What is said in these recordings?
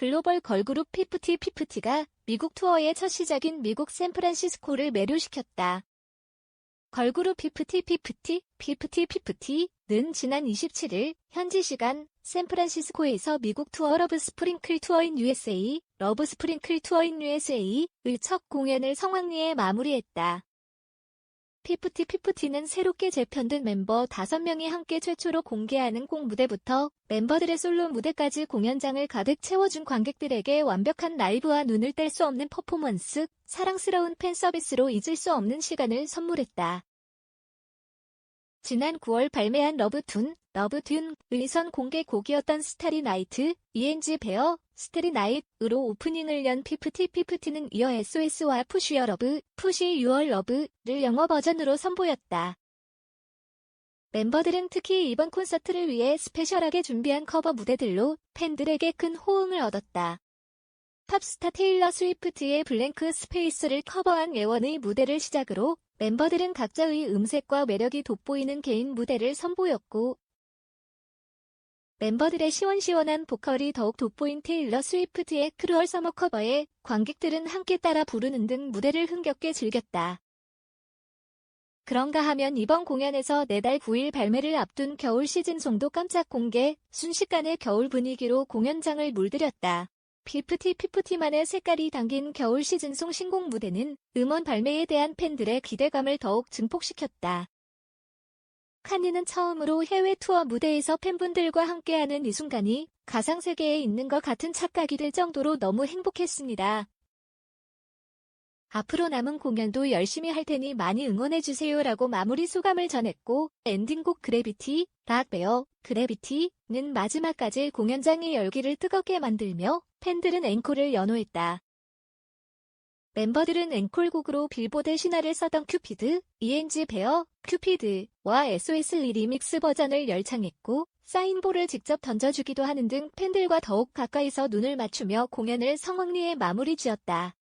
글로벌 걸그룹 피프티 피프티가 미국 투어의 첫 시작인 미국 샌프란시스코를 매료시켰다. 걸그룹 피프티 피프티 피프티 피프티는 지난 27일 현지 시간 샌프란시스코에서 미국 투어 러브 스프링클 투어인 USA, 러브 스프링클 투어인 USA의 첫 공연을 성황리에 마무리했다. 피프티 피프티는 새롭게 재편된 멤버 5명이 함께 최초로 공개하는 꼭 무대부터 멤버들의 솔로 무대까지 공연장을 가득 채워준 관객들에게 완벽한 라이브와 눈을 뗄 수 없는 퍼포먼스, 사랑스러운 팬 서비스로 잊을 수 없는 시간을 선물했다. 지난 9월 발매한 러브툰, 러브툰의 선 공개 곡이었던 스타리 나이트, ENG 베어, 스타리 나잇으로 오프닝을 연 피프티 피프티는 이어 SOS와 푸시 여 러브, 푸시 유얼 러브를 영어 버전으로 선보였다. 멤버들은 특히 이번 콘서트를 위해 스페셜하게 준비한 커버 무대들로 팬들에게 큰 호응을 얻었다. 팝스타 테일러 스위프트의 블랭크 스페이스를 커버한 예원의 무대를 시작으로 멤버들은 각자의 음색과 매력이 돋보이는 개인 무대를 선보였고 멤버들의 시원시원한 보컬이 더욱 돋보인 테일러 스위프트의 크루얼 서머 커버에 관객들은 함께 따라 부르는 등 무대를 흥겹게 즐겼다. 그런가 하면 이번 공연에서 내달 9일 발매를 앞둔 겨울 시즌송도 깜짝 공개, 순식간에 겨울 분위기로 공연장을 물들였다. 피프티 피프티만의 색깔이 담긴 겨울 시즌송 신곡 무대는 음원 발매에 대한 팬들의 기대감을 더욱 증폭시켰다. 칸니는 처음으로 해외 투어 무대에서 팬분들과 함께하는 이 순간이 가상세계에 있는 것 같은 착각이 들 정도로 너무 행복했습니다. 앞으로 남은 공연도 열심히 할 테니 많이 응원해주세요라고 마무리 소감을 전했고 엔딩곡 그래비티, 락베어, 그래비티는 마지막까지 공연장의 열기를 뜨겁게 만들며 팬들은 앵콜을 연호했다. 멤버들은 앵콜곡으로 빌보드 신화를 써던 큐피드, ENG 베어, 큐피드와 SOS 리믹스 버전을 열창했고 사인볼을 직접 던져주기도 하는 등 팬들과 더욱 가까이서 눈을 맞추며 공연을 성황리에 마무리 지었다.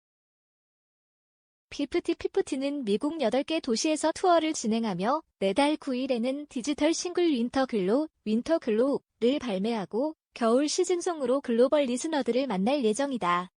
피프티 피프티는 미국 8개 도시에서 투어를 진행하며 내달 9일에는 디지털 싱글 윈터 글로, 윈터 글로를 발매하고 겨울 시즌송으로 글로벌 리스너들을 만날 예정이다.